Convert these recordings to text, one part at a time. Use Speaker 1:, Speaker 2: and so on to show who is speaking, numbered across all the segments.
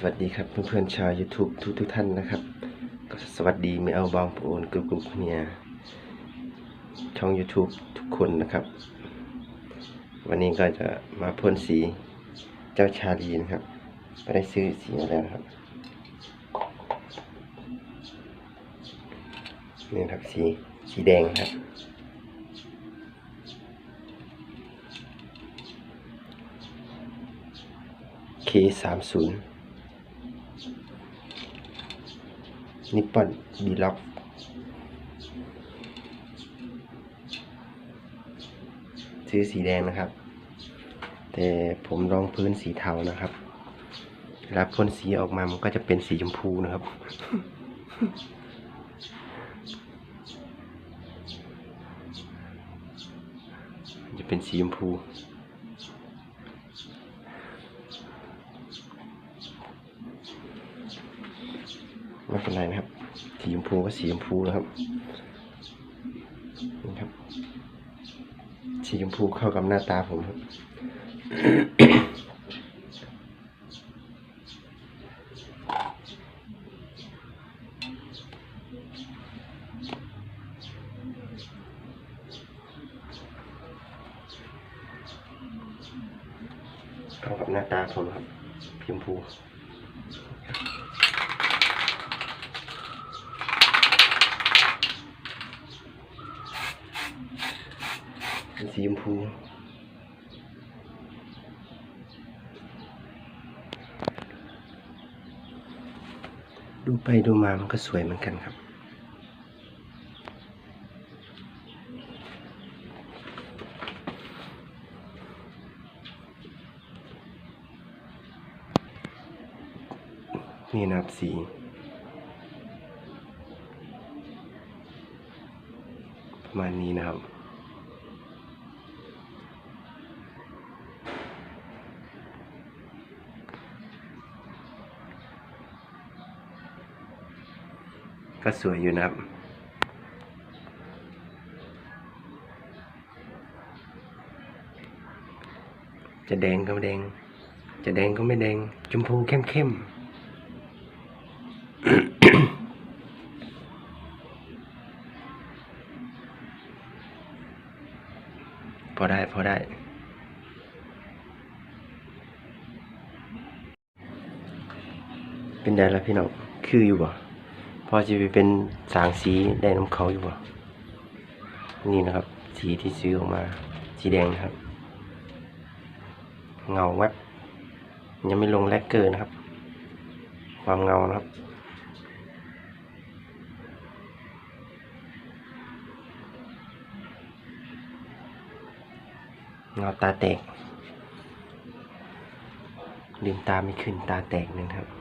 Speaker 1: สวัสดีครับเพื่อนๆชาว YouTube ทุกทุกๆท่านนะครับ ก็สวัสดีไม่เอาบางปูนกลุ่มกลุ่มเนี่ยช่อง YouTube ทุกคนนะครับ วันนี้ก็จะมาพ่นสีเจ้าชาลีนะครับไม่ได้ซื้อสีมาแล้วครับนี่ครับสีสีแดงครับ K สามศูนย์ นิปปอนบีล็อกซื้อสีแดงนะครับ แต่ผมลองพื้นสีเทานะครับเวลาพ่นสีออกมามันก็จะเป็นสีชมพูนะครับ จะเป็นสีชมพู ไม่เป็นไรนะครับ สีชมพูก็สีชมพูนะครับนี่ครับ สีชมพูเข้ากับหน้าตาผมครับเข้ากับหน้าตาผมครับสีชมพู เป็น สีชมพูดูไปดูมามันก็สวยเหมือนกันครับ นี่นับสีประมาณนี้นะครับ ก็สวยอยู่นะครับ จะแดงก็ไม่แดง จะแดงก็ไม่แดง ชมพูเข้มเข้มพอได้ พอได้เป็นไงล่ะพี่น้องคืออยู่บ่ พอจะไปเป็นสางสีแดงน้ำเขาอยู่บ่นี่นะครับ สีที่ซื้อออกมา สีแดงนะครับ เงาแวบยังไม่ลงแลกเกอร์นะครับ ความเงานะครับเงาตาแตกลืมตาไม่ขึ้นตาแตกหนึ่งครับ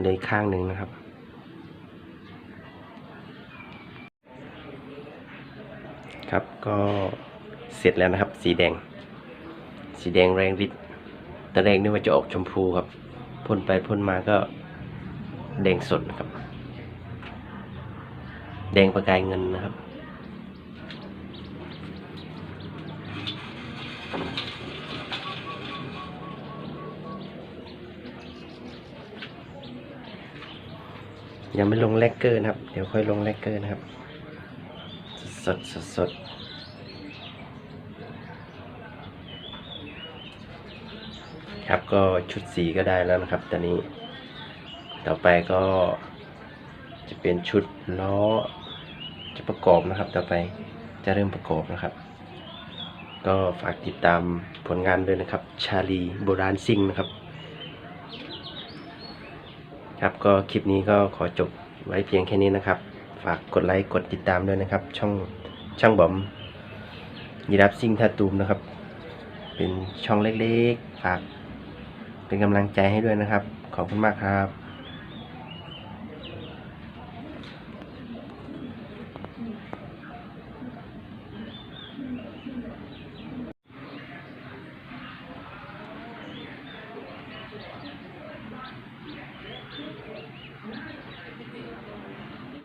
Speaker 1: เหลยข้างหนึ่งนะครับ ครับก็เสร็จแล้วนะครับ สีแดง สีแดงแรงฤทธิ์ต่แรกนึกว่าจะออกชมพูครับพ่นไปพ่นมาก็แดงสดนะครับ แดงประกายเงินนะครับ ยังไม่ลงแลกเกอร์นะครับ เดี๋ยวค่อยลงแลกเกอร์นะครับ สดสดสดครับก็ชุดสีก็ได้แล้วนะครับตอนนี้ ต่อไปก็จะเป็นชุดล้อจะประกอบนะครับ ต่อไปจะเริ่มประกอบนะครับ ก็ฝากติดตามผลงานด้วยนะครับ ชาลีโบราณซิ่งนะครับ ครับก็คลิปนี้ก็ขอจบไว้เพียงแค่นี้นะครับ ฝากกดไลค์กดติดตามด้วยนะครับ ช่องช่างบอมยีรับซิ่งทาตูมนะครับ เป็นช่องเล็กๆฝากเป็นกำลังใจให้ด้วยนะครับ ขอบคุณมากครับ